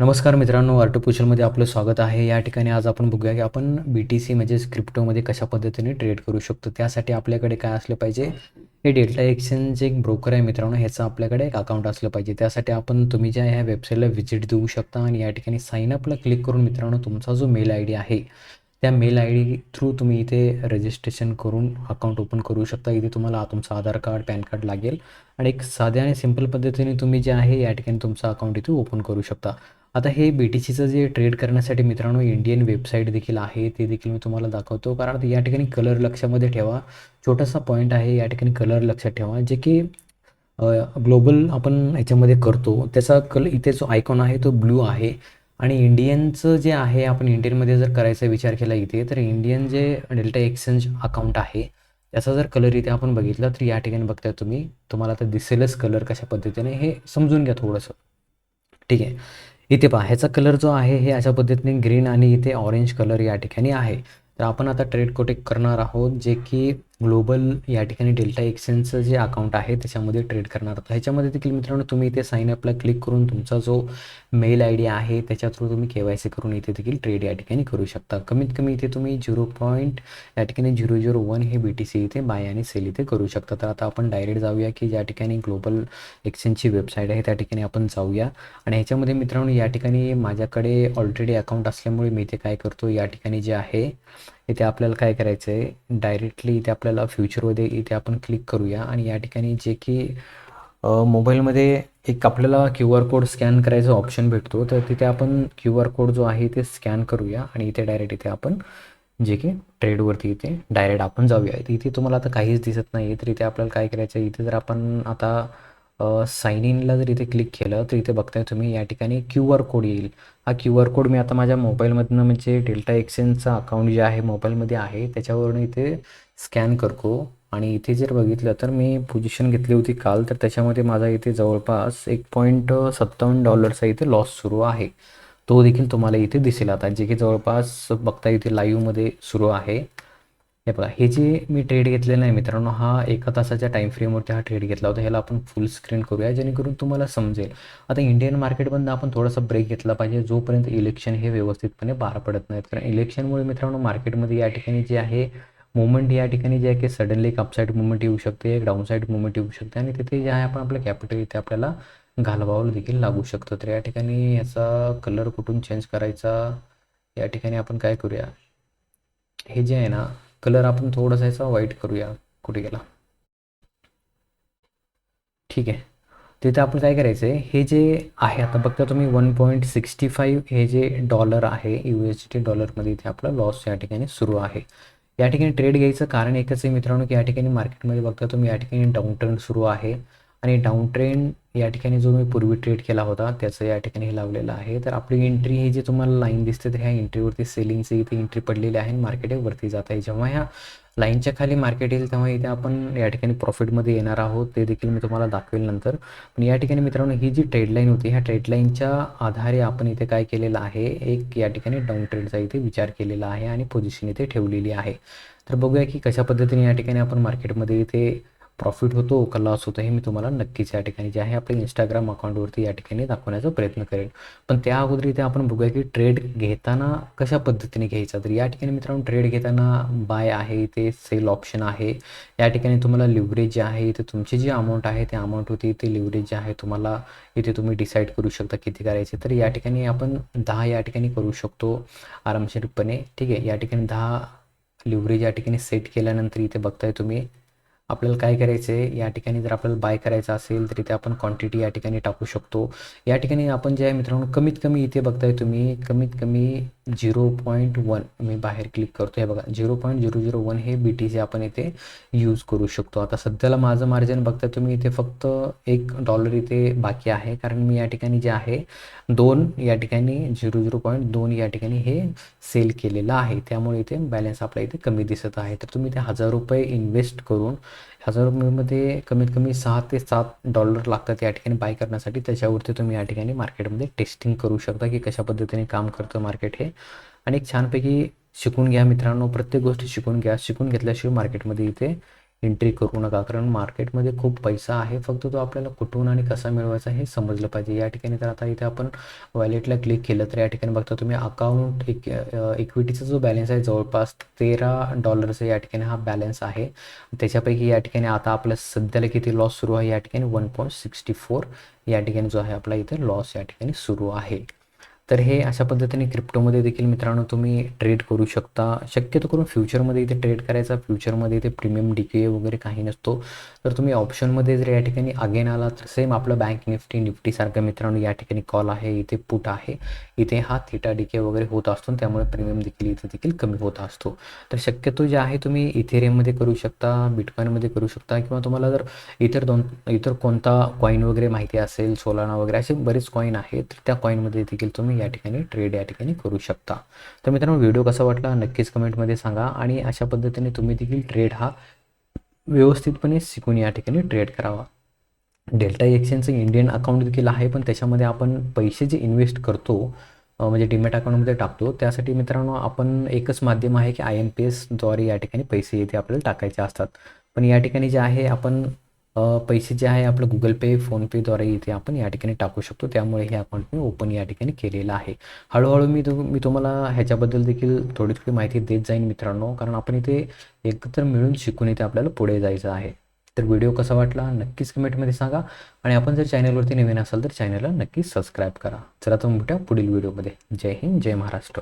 नमस्कार मित्रांनो आर्टिफिशियलमध्ये आपलं स्वागत आहे. या ठिकाणी आज आपण बघूया की आपण बी टी सी म्हणजेच क्रिप्टोमध्ये कशा पद्धतीने ट्रेड करू शकतो. त्यासाठी आपल्याकडे काय असलं पाहिजे? हे डेल्टा एक्सचेंज एक ब्रोकर आहे मित्रांनो. ह्याचं आपल्याकडे एक अकाउंट असलं पाहिजे. त्यासाठी आपण तुम्ही ज्या ह्या वेबसाईटला व्हिजिट देऊ शकता आणि या ठिकाणी साईन अपला क्लिक करून मित्रांनो तुमचा जो मेल आय डी आहे त्या मेल आय डी थ्रू तुम्ही इथे रजिस्ट्रेशन करून अकाउंट ओपन करू शकता. इथे तुम्हाला तुमचं आधार कार्ड पॅन कार्ड लागेल. आणि एक साध्या आणि सिंपल पद्धतीने तुम्ही जे आहे या ठिकाणी तुमचं अकाउंट इथे ओपन करू शकता. आता हे बी टी सीचं जे ट्रेड करण्यासाठी मित्रांनो इंडियन वेबसाईट देखील आहे ते देखील मी तुम्हाला दाखवतो. कारण या ठिकाणी कलर लक्षामध्ये ठेवा. छोटासा पॉईंट आहे या ठिकाणी कलर लक्षात ठेवा. जे की ग्लोबल आपण याच्यामध्ये करतो. त्याचा कल इथे जो आयकॉन आहे तो ब्लू आहे. आणि इंडियनचं जे आहे आपण इंडियनमध्ये जर करायचा विचार केला इथे तर इंडियन जे डेल्टा एक्सचेंज अकाउंट आहे त्याचा जर कलर इथे आपण बघितला तर या ठिकाणी बघताय तुम्ही. तुम्हाला आता दिसेलच कलर कशा पद्धतीने हे समजून घ्या थोडंसं. ठीक आहे. इथे पहा ह्याचा कलर जो आहे हे अशा पद्धतीने ग्रीन आणि इथे ऑरेंज कलर या ठिकाणी आहे. तर आपण आता ट्रेड कोटिंग करणार आहोत? जे की ग्लोबल या ठिकाणी डेल्टा एक्सचेंजचं जे अकाउंट आहे त्याच्यामध्ये ट्रेड करणार आता ह्याच्यामध्ये देखील मित्रांनो तुम्ही इथे साईन अपला क्लिक करून तुमचा जो मेल आय डी आहे त्याच्या थ्रू तुम्ही के वाय सी करून इथे देखील ट्रेड या ठिकाणी करू शकता. कमीत कमी इथे तुम्ही झिरो पॉईंट या ठिकाणी झिरो झिरो वन हे बी टी सी इथे बाय आणि सेल इथे करू शकता. तर आता आपण डायरेक्ट जाऊया की ज्या ठिकाणी ग्लोबल एक्सचेंजची वेबसाईट आहे त्या ठिकाणी आपण जाऊया. आणि ह्याच्यामध्ये मित्रांनो या ठिकाणी माझ्याकडे ऑलरेडी अकाउंट असल्यामुळे मी इथे काय करतो या ठिकाणी जे आहे इथे आपल्याला काय करायचं आहे डायरेक्टली इथे आपल्याला फ्युचरमध्ये इथे आपण क्लिक करूया आणि या ठिकाणी जे की मोबाईलमध्ये एक आपल्याला क्यू आर कोड स्कॅन करायचा ऑप्शन भेटतो. तर तिथे आपण क्यू आर कोड जो आहे ते स्कॅन करूया आणि इथे डायरेक्ट इथे आपण जे की ट्रेडवरती इथे डायरेक्ट आपण जाऊया. इथे तुम्हाला आता काहीच दिसत नाही तर इथे आपल्याला काय करायचं आहे इथे जर आपण आता साइन इनला जर इथे क्लिक केलं तर इथे बघताय तुम्ही या ठिकाणी क्यू आर कोड येईल. हा क्यू आर कोड मी आता माझ्या मोबाईलमधनं म्हणजे डेल्टा एक्सचेंजचा अकाउंट जे आहे मोबाईलमध्ये आहे त्याच्यावरून इथे स्कॅन करतो. आणि इथे जर बघितलं तर मी पोझिशन घेतली होती काल तर त्याच्यामध्ये माझा इथे जवळपास एक पॉईंट सत्तावन्न डॉलरचा इथे लॉस सुरू आहे. तो देखील तुम्हाला इथे दिसेल आता जे की जवळपास बघता इथे लाईव्हमध्ये सुरू आहे. हे बघा हे जे मी ट्रेड घेतलेलं आहे मित्रांनो हा एका तासाच्या टाईम फ्रेमवरती हा ट्रेड घेतला होता. ह्याला आपण फुल स्क्रीन करूया जेणेकरून तुम्हाला समजेल. आता इंडियन मार्केटमधनं आपण थोडासा ब्रेक घेतला पाहिजे जोपर्यंत इलेक्शन हे व्यवस्थितपणे पार पडत नाहीत. कारण इलेक्शनमुळे मित्रांनो मार्केटमध्ये या ठिकाणी जे आहे मुवमेंट या ठिकाणी जे आहे की सडनली एक अपसाईड मुवमेंट येऊ शकते एक डाऊनसाईड मुवमेंट येऊ शकते आणि तिथे जे आहे आपण आपलं कॅपिटल इथे आपल्याला घालवावं देखील लागू शकतं. तर या ठिकाणी याचा कलर कुठून चेंज करायचा या ठिकाणी आपण काय करूया? हे जे आहे ना कलर आपण थोडासा याचा व्हाईट करूया कुठे गेला ठीक आहे. तिथे आपण काय करायचं आहे? हे जे आहे आता बघता तुम्ही वन पॉईंट सिक्स्टी फाईव्ह हे जे डॉलर आहे यू एस टी डॉलरमध्ये इथे आपला लॉस या ठिकाणी सुरू आहे. या ठिकाणी ट्रेड घ्यायचं कारण एकच आहे मित्रांनो की या ठिकाणी मार्केटमध्ये बघता तुम्ही या ठिकाणी डाऊन ट्रेंड सुरू आहे. आणि डाऊन ट्रेंड या ठिकाणी जो मी पूर्वी ट्रेड केला होता त्याचं या ठिकाणी हे लावलेलं आहे. तर आपली एंट्री ही जी तुम्हाला लाईन दिसते तर ह्या एंट्रीवरती सेलिंगची इथे एंट्री पडलेली आहे आणि मार्केट वरती जात आहे. जेव्हा ह्या लाईनच्या खाली मार्केट येईल तेव्हा इथे आपण या ठिकाणी प्रॉफिटमध्ये येणार आहोत. ते देखील मी तुम्हाला दाखवेल नंतर. पण या ठिकाणी मित्रांनो ही जी ट्रेडलाईन होती ह्या ट्रेडलाईनच्या आधारे आपण इथे काय केलेलं आहे एक या ठिकाणी डाऊन ट्रेडचा इथे विचार केलेला आहे आणि पोझिशन इथे ठेवलेली आहे. तर बघूया की कशा पद्धतीने या ठिकाणी आपण मार्केटमध्ये इथे प्रॉफिट होतो का लॉस होतो हे मी तुम्हाला नक्कीच या ठिकाणी जे आहे आपल्या इंस्टाग्राम अकाउंटवरती या ठिकाणी दाखवण्याचा प्रयत्न करेल पण त्या अगोदर इथे आपण बघूया की ट्रेड घेताना कशा पद्धतीने घ्यायचा? तर या ठिकाणी मित्रांनो ट्रेड घेताना बाय आहे इथे सेल ऑप्शन आहे. या ठिकाणी तुम्हाला लिव्हरेज जे आहे इथे तुमची जी अमाऊंट आहे त्या अमाऊंटवरती इथे लिव्हरेज जे आहे तुम्हाला इथे तुम्ही डिसाईड करू शकता किती करायचे. तर या ठिकाणी आपण दहा या ठिकाणी करू शकतो आरामशीरपणे. ठीक आहे या ठिकाणी दहा लिव्हरेज या ठिकाणी सेट केल्यानंतर इथे बघताय तुम्ही. आपल्याला काय करायचं आहे या ठिकाणी जर आपल्याला बाय करायचं असेल तर इथे आपण क्वांटिटी या ठिकाणी टाकू शकतो. या ठिकाणी आपण जे आहे मित्रांनो कमीत कमी इथे बघताय तुम्ही कमीत कमी झिरो पॉईंट वन मी बाहेर क्लिक करतो. हे बघा zero point zero zero one हे बी टी सी आपण इथे यूज करू शकतो. आता सध्याला माझं मार्जिन बघताय तुम्ही इथे फक्त एक डॉलर इथे बाकी आहे. कारण मी या ठिकाणी जे आहे दोन या ठिकाणी झिरो झिरो पॉईंट दोन या ठिकाणी हे सेल केलेलं आहे. त्यामुळे इथे बॅलन्स आपल्या इथे कमी दिसत आहे. तर तुम्ही ते हजार रुपये इन्व्हेस्ट करून हजार रुपयेमध्ये कमीत कमी सहा ते सात डॉलर लागतात या ठिकाणी बाय करण्यासाठी. त्याच्यावरती तुम्ही या ठिकाणी मार्केटमध्ये टेस्टिंग करू शकता की कशा पद्धतीने काम करतं मार्केट हे. आणि एक छानपैकी शिकून घ्या मित्रांनो. प्रत्येक गोष्ट शिकून घ्या. शिकून घेतल्याशिवाय मार्केटमध्ये इथे एंट्री करू नका. कारण मार्केटमध्ये खूप पैसा आहे फक्त तो आपल्याला कुठून आणि कसा मिळवायचा हे समजलं पाहिजे. या ठिकाणी तर आता इथे आपण वॅलेटला क्लिक केलं तर या ठिकाणी बघता तुम्ही अकाउंट एक इक्विटीचा जो बॅलन्स आहे जवळपास तेरा डॉलरचा या ठिकाणी हा बॅलन्स आहे. त्याच्यापैकी या ठिकाणी आता आपल्या सध्याला किती लॉस सुरू आहे या ठिकाणी वन पॉईंट सिक्स्टी फोर या ठिकाणी जो आहे आपला इथे लॉस या ठिकाणी सुरू आहे. तर हे अशा पद्धतीने क्रिप्टोमध्ये देखील मित्रांनो तुम्ही ट्रेड करू शकता. शक्यतो करून फ्युचरमध्ये इथे ट्रेड करायचा फ्युचरमध्ये इथे प्रीमियम डीके वगैरे काही नसतो. तर तुम्ही ऑप्शनमध्ये जर या ठिकाणी अगेन आला तर सेम आपलं बँक निफ्टी निफ्टीसारखं मित्रांनो या ठिकाणी कॉल आहे इथे पुट आहे. इथे हा थिटा डीके वगैरे होत असतो त्यामुळे प्रीमियम देखील इथे देखील कमी होत असतो. तर शक्यतो जे आहे तुम्ही इथेरियममध्ये करू शकता बिटकॉईनमध्ये करू शकता किंवा तुम्हाला जर इतर दोन इतर कोणता कॉईन वगैरे माहिती असेल सोलाना वगैरे असे बरेच कॉईन आहेत तर त्या कॉईनमध्ये देखील तुम्ही या ठिकाणी ट्रेड या ठिकाणी करू शकता. तर मित्रांनो व्हिडिओ कसा वाटला नक्कीच कमेंटमध्ये सांगा आणि अशा पद्धतीने तुम्ही देखील ट्रेड हा व्यवस्थितपणे शिकून या ठिकाणी ट्रेड करावा. डेल्टा एक्सचेंजचं इंडियन अकाउंट देखील आहे पण त्याच्यामध्ये आपण पैसे जे इन्व्हेस्ट करतो म्हणजे डीमॅट अकाउंटमध्ये टाकतो त्यासाठी मित्रांनो आपण एकच माध्यम आहे की आय एम पी एसद्वारे या ठिकाणी पैसे येथे आपल्याला टाकायचे असतात. पण या ठिकाणी जे आहे आपण पैसे जे आहे आपलं गुगल पे फोनपेद्वारे इथे आपण या ठिकाणी टाकू शकतो. त्यामुळे हे अकाउंट मी ओपन या ठिकाणी केलेलं आहे. हळूहळू मी तु मी तुम्हाला ह्याच्याबद्दल देखील थोडी थोडी माहिती देत जाईन मित्रांनो. कारण आपण इथे एकत्र मिळून शिकून इथे आपल्याला पुढे जायचं आहे. तर व्हिडिओ कसा वाटला नक्कीच कमेंटमध्ये सांगा. आणि आपण जर चॅनलवरती नवीन असाल तर चॅनलला नक्कीच सबस्क्राईब करा. चला तर भेटा पुढील व्हिडिओमध्ये. जय हिंद जय महाराष्ट्र.